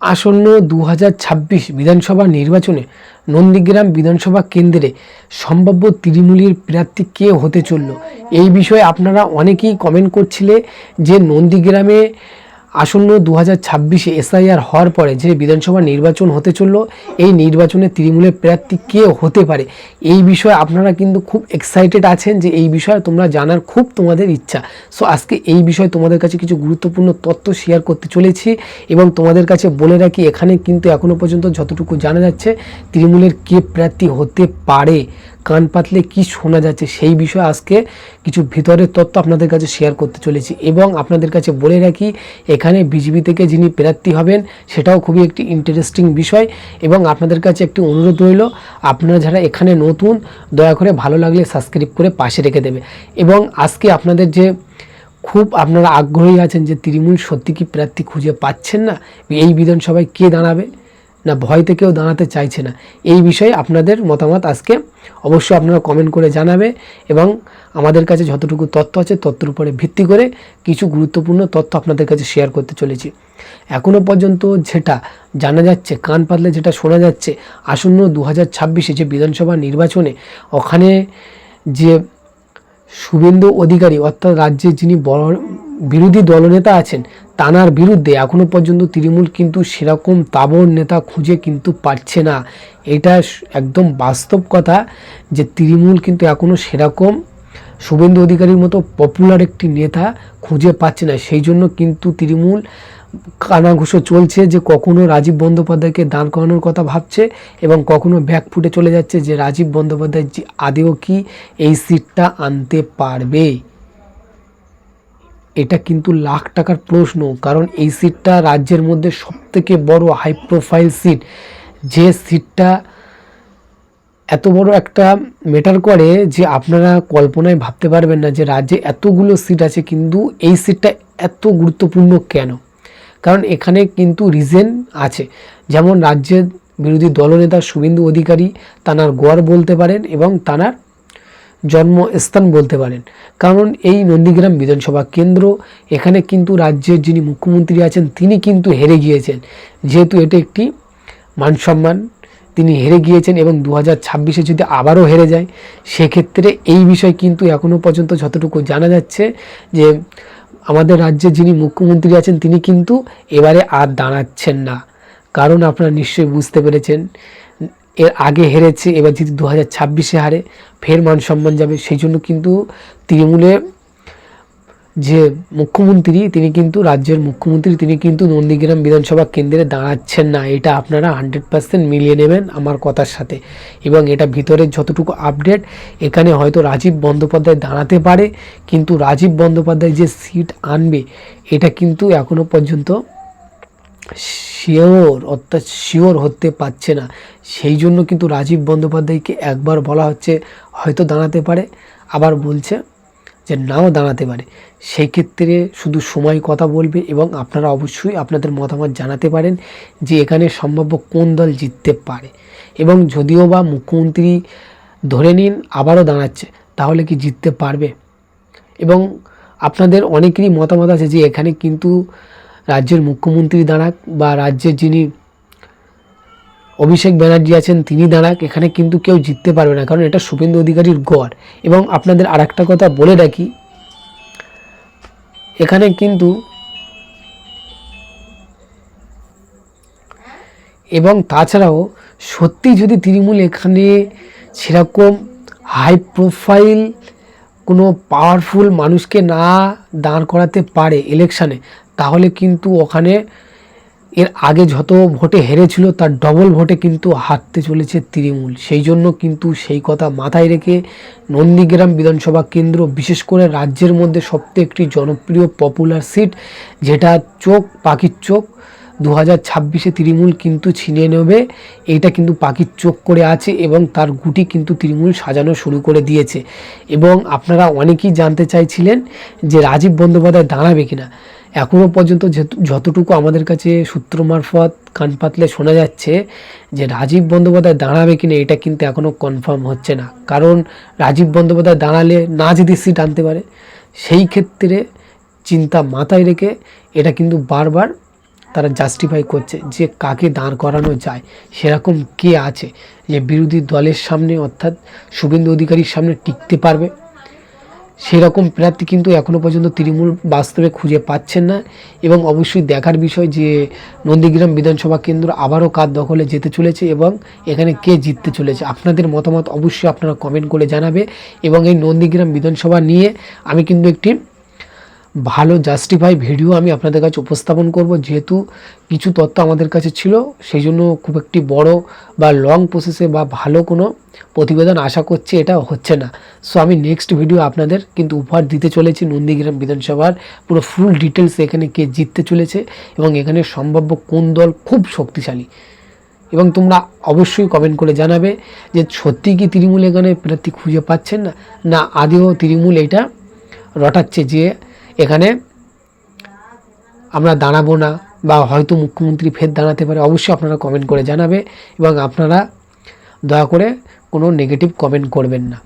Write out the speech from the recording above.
আসন্ন দু হাজার ছাব্বিশ বিধানসভা নির্বাচনে নন্দীগ্রাম বিধানসভা কেন্দ্রে সম্ভাব্য তৃণমূলের প্রার্থী কে হতে চলল? এই বিষয়ে আপনারা অনেকেই কমেন্ট করছিলে যে নন্দীগ্রামে আসন্ন দু হাজার ছাব্বিশে এসআইআর হওয়ার পরে যে বিধানসভা নির্বাচন হতে চলল, এই নির্বাচনে তৃণমূলের প্রার্থী কে হতে পারে? এই বিষয়ে আপনারা কিন্তু খুব এক্সাইটেড আছেন যে এই বিষয়ে তোমরা জানার খুব তোমাদের ইচ্ছা। সো আজকে এই বিষয়ে তোমাদের কাছে কিছু গুরুত্বপূর্ণ তথ্য শেয়ার করতে চলেছি এবং তোমাদের কাছে বলে রাখি, এখানে কিন্তু এখনও পর্যন্ত যতটুকু জানা যাচ্ছে, তৃণমূলের কে প্রার্থী হতে পারে? কান পাতলে কি শোনা যাচ্ছে সেই বিষয়ে আজকে কিছু ভিতরের তথ্য আপনাদের কাছে শেয়ার করতে চলেছি এবং আপনাদের কাছে বলে রাখি, এখানে বিজেপি থেকে যিনি প্রার্থী হবেন, সেটাও খুবই একটি ইন্টারেস্টিং বিষয় এবং আপনাদের কাছে একটি অনুরোধ রইল, আপনারা যারা এখানে নতুন, দয়া করে ভালো লাগলে সাবস্ক্রাইব করে পাশে রেখে দেবে এবং আজকে আপনাদের যে খুব আপনারা আগ্রহী আছেন যে তৃণমূল সত্যি কি প্রার্থী খুঁজে পাচ্ছেন না, এই বিধানসভায় কে দাঁড়াবে? না ভয়তে কেউ দাঁড়াতে চাইছে না। এই বিষয়ে আপনাদের মতামত আজকে অবশ্যই আপনারা কমেন্ট করে জানাবে এবং আমাদের কাছে যতটুকু তথ্য আছে তথ্যের উপরে ভিত্তি করে কিছু গুরুত্বপূর্ণ তথ্য আপনাদের কাছে শেয়ার করতে চলেছি। এখনও পর্যন্ত যেটা জানা যাচ্ছে, কান পাতলে যেটা শোনা যাচ্ছে, আসন্ন দু হাজার ছাব্বিশে যে বিধানসভা নির্বাচনে ওখানে যে শুভেন্দু অধিকারী অর্থাৎ রাজ্যে যিনি বড় বিরোধী দলনেতা আছেন, তানার বিরুদ্ধে এখনও পর্যন্ত তৃণমূল কিন্তু সেরকম তাবর নেতা খুঁজে কিন্তু পাচ্ছে না। এটা একদম বাস্তব কথা যে তৃণমূল কিন্তু এখনও সেরকম শুভেন্দু অধিকারীর মতো পপুলার একটি নেতা খুঁজে পাচ্ছে না। সেই জন্য কিন্তু তৃণমূল কানাঘুষো চলছে যে কখনো রাজীব বন্দ্যোপাধ্যায়কে দাঁড় করানোর কথা ভাবছে এবং কখনো ব্যাক ফুটে চলে যাচ্ছে যে রাজীব বন্দ্যোপাধ্যায় আদেও কি এই সিটটা আনতে পারবে। এটা কিন্তু লাখ টাকার প্রশ্ন, কারণ এই সিটটা রাজ্যের মধ্যে সবথেকে বড় হাই প্রোফাইল সিট যে সিটটা এত বড় একটা মেটার করে যে আপনারা কল্পনায় ভাবতে পারবেন না যে রাজ্যে এতগুলো সিট আছে, কিন্তু এই সিটটা এত গুরুত্বপূর্ণ কেন? কারণ এখানে কিন্তু রিজেন আছে। যেমন রাজ্যের বিরোধী দলনেতা শুভেন্দু অধিকারী তানার গড় বলতে পারেন এবং তানার জন্মস্থান বলতে পারেন। কারণ এই নন্দীগ্রাম বিধানসভা কেন্দ্র, এখানে কিন্তু রাজ্যের যিনি মুখ্যমন্ত্রী আছেন, তিনি কিন্তু হেরে গিয়েছেন। যেহেতু এটা একটি মান সম্মান, তিনি হেরে গিয়েছেন এবং দু হাজার ছাব্বিশে যদি আবারও হেরে যায়, সেক্ষেত্রে এই বিষয় কিন্তু এখনও পর্যন্ত যতটুকু জানা যাচ্ছে যে আমাদের রাজ্যের যিনি মুখ্যমন্ত্রী আছেন, তিনি কিন্তু এবারে আর দাঁড়াচ্ছেন না। কারণ আপনারা নিশ্চয়ই বুঝতে পেরেছেন এর আগে হেরেছে, এবার যদি দু হাজার ছাব্বিশে হারে, ফের মান সম্মান যাবে। সেই জন্য কিন্তু তৃণমূলে যে মুখ্যমন্ত্রী, তিনি কিন্তু রাজ্যের মুখ্যমন্ত্রী, তিনি কিন্তু নন্দীগ্রাম বিধানসভা কেন্দ্রে দাঁড়াচ্ছেন না। এটা আপনারা হান্ড্রেড পার্সেন্ট মিলিয়ে নেবেন আমার কথার সাথে। এবং এটা ভিতরের যতটুকু আপডেট, এখানে হয়তো রাজীব বন্দ্যোপাধ্যায় দাঁড়াতে পারে, কিন্তু রাজীব বন্দ্যোপাধ্যায় যে সিট আনবে, এটা কিন্তু এখনও পর্যন্ত শিওর, অর্থাৎ শিওর হতে পারছে না। সেই জন্য কিন্তু রাজীব বন্দ্যোপাধ্যায়কে একবার বলা হচ্ছে, হয়তো দাঁড়াতে পারে। আবার বলছে যে, নাও দাঁড়াতে পারে। সেই ক্ষেত্রে শুধু সময় কথা বলবে এবং আপনারা অবশ্যই আপনাদের মতামত জানাতে পারেন যে, এখানে সম্ভাব্য কোন দল জিততে পারে। এবং যদিও বা মুখ্যমন্ত্রী ধরে নিন আবারও দাঁড়াচ্ছে, তাহলে কি জিততে পারবে? এবং আপনাদের অনেকেরই মতামত আছে যে, এখানে কিন্তু রাজ্যের মুখ্যমন্ত্রী দাঁড়াক বা রাজ্যের যিনি অভিষেক ব্যানার্জি আছেন, তিনি দাঁড়াক, এখানে কিন্তু কেউ জিততে পারবে না। কারণ এটা শুভেন্দু অধিকারীর গড়। এবং আপনাদের আর একটা কথা বলে রাখি, এখানে কিন্তু এবং তাছাড়াও সত্যি যদি তৃণমূল এখানে সেরকম হাই প্রোফাইল কোনো পাওয়ারফুল মানুষকে না দাঁড় করাতে পারে ইলেকশানে তাহলে কিন্তু ওখানে এর আগে যত ভোটে হেরেছিল তার ডবল ভোটে কিন্তু হারতে চলেছে তৃণমূল। সেই জন্য কিন্তু সেই কথা মাথায় রেখে নন্দীগ্রাম বিধানসভা কেন্দ্র, বিশেষ করে রাজ্যের মধ্যে সবচেয়ে একটি জনপ্রিয় পপুলার সিট যেটা চোখ, পাখির চোখ। দু হাজার ছাব্বিশে তৃণমূল কিন্তু ছিনিয়ে নেবে। এটা কিন্তু পাখির চোখ করে আছে এবং তার গুটি কিন্তু তৃণমূল সাজানো শুরু করে দিয়েছে। এবং আপনারা অনেকেই জানতে চাইছিলেন যে রাজীব বন্দ্যোপাধ্যায় দাঁড়াবে কিনা। এখনও পর্যন্ত যতটুকু আমাদের কাছে সূত্র মারফত কান পাতলে শোনা যাচ্ছে যে রাজীব বন্দ্যোপাধ্যায় দাঁড়াবে কিনা, এটা কিন্তু এখনও কনফার্ম হচ্ছে না। কারণ রাজীব বন্দ্যোপাধ্যায় দাঁড়ালে না যদি সিট আনতে পারে, সেই ক্ষেত্রে চিন্তা মাথায় রেখে এটা কিন্তু বারবার তারা জাস্টিফাই করছে যে কাকে দাঁড় করানো যায়। সেরকম কে আছে যে বিরোধী দলের সামনে অর্থাৎ শুভেন্দু অধিকারীর সামনে টিকতে পারবে? সেরকম প্রার্থী কিন্তু এখনও পর্যন্ত তৃণমূল বাস্তবে খুঁজে পাচ্ছেন না এবং অবশ্যই দেখার বিষয় যে নন্দীগ্রাম বিধানসভা কেন্দ্র আবারও কার দখলে যেতে চলেছে এবং এখানে কে জিততে চলেছে? আপনাদের মতামত অবশ্যই আপনারা কমেন্ট করে জানাবে এবং এই নন্দীগ্রাম বিধানসভা নিয়ে আমি কিন্তু একটি ভালো জাস্টিফাই ভিডিও আমি আপনাদের কাছে উপস্থাপন করব। যেহেতু কিছু তথ্য আমাদের কাছে ছিল, সেই জন্য খুব একটি বড় বা লং প্রসেসে বা ভালো কোনো প্রতিবেদন আশা করছি এটা হচ্ছে না। সো আমি নেক্সট ভিডিও আপনাদের কিন্তু উপহার দিতে চলেছি নন্দীগ্রাম বিধানসভার। পুরো ফুল ডিটেলস এখানে কে জিততে চলেছে এবং এখানে সম্ভাব্য কোন দল খুব শক্তিশালী। এবং তোমরা অবশ্যই কমেন্ট করে জানাবে যে সত্যি কি তৃণমূল এখানে প্রার্থী খুঁজে পাচ্ছেন না? না আদেও তৃণমূল এটা রটাচ্ছে যে এখানে আমরা দাঁড়াবো না বা হয়তো মুখ্যমন্ত্রী ফের দাঁড়াতে পারে, অবশ্যই আপনারা কমেন্ট করে জানাবে এবং আপনারা দয়া করে কোনো নেগেটিভ কমেন্ট করবেন না।